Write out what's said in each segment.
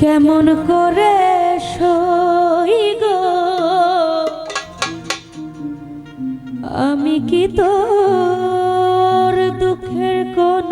কেমন করে সই আমি কি তোর দুঃখের কোন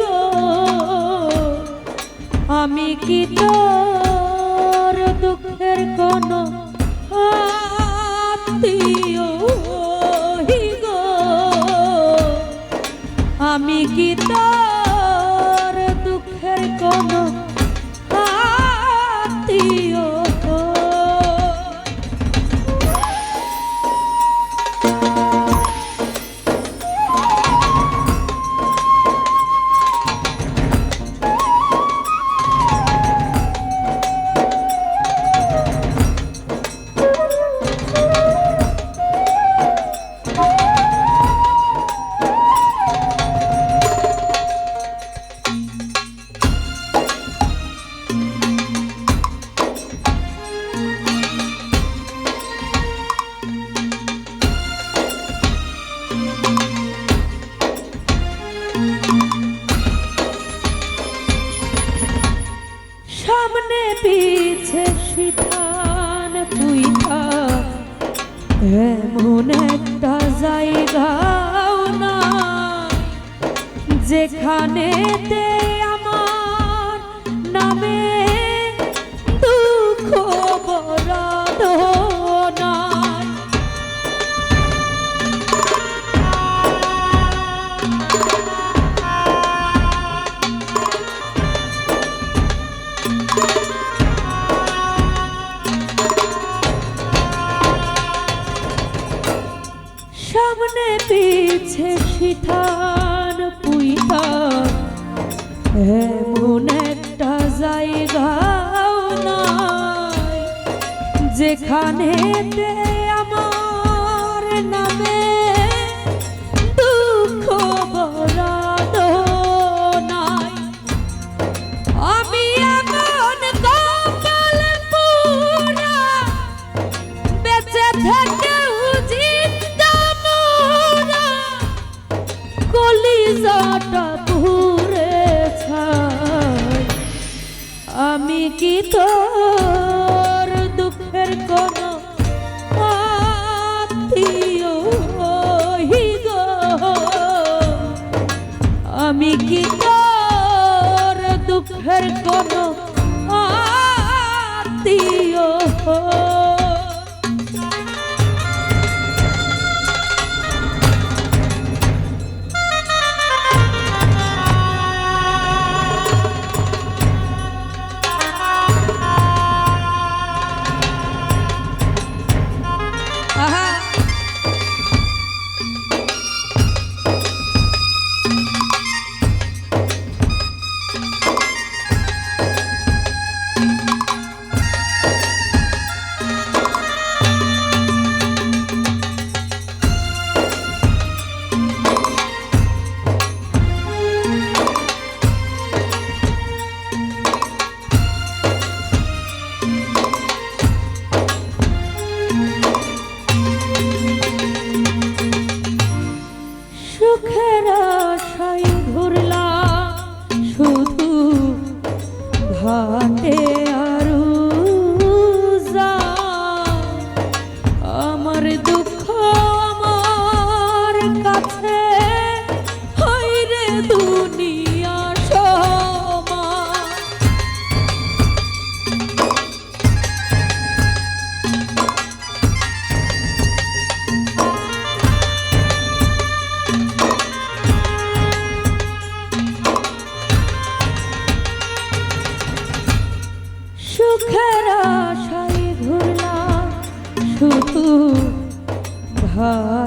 গো আমি কি তোর দুঃখের কোনো আত্মীয় গো আমি কি তোর দুঃখের কোনো এমন একটা জায়গা না যেখানে শিঠান পুইটা এমন একটা জায়গা নাই যেখানে আমি কি তোর দুঃখের কোনো আমি কি তোর দুঃখের কোন আত্মীয় সুখের আশায় ঘুরলাম শুধু ঘর heart.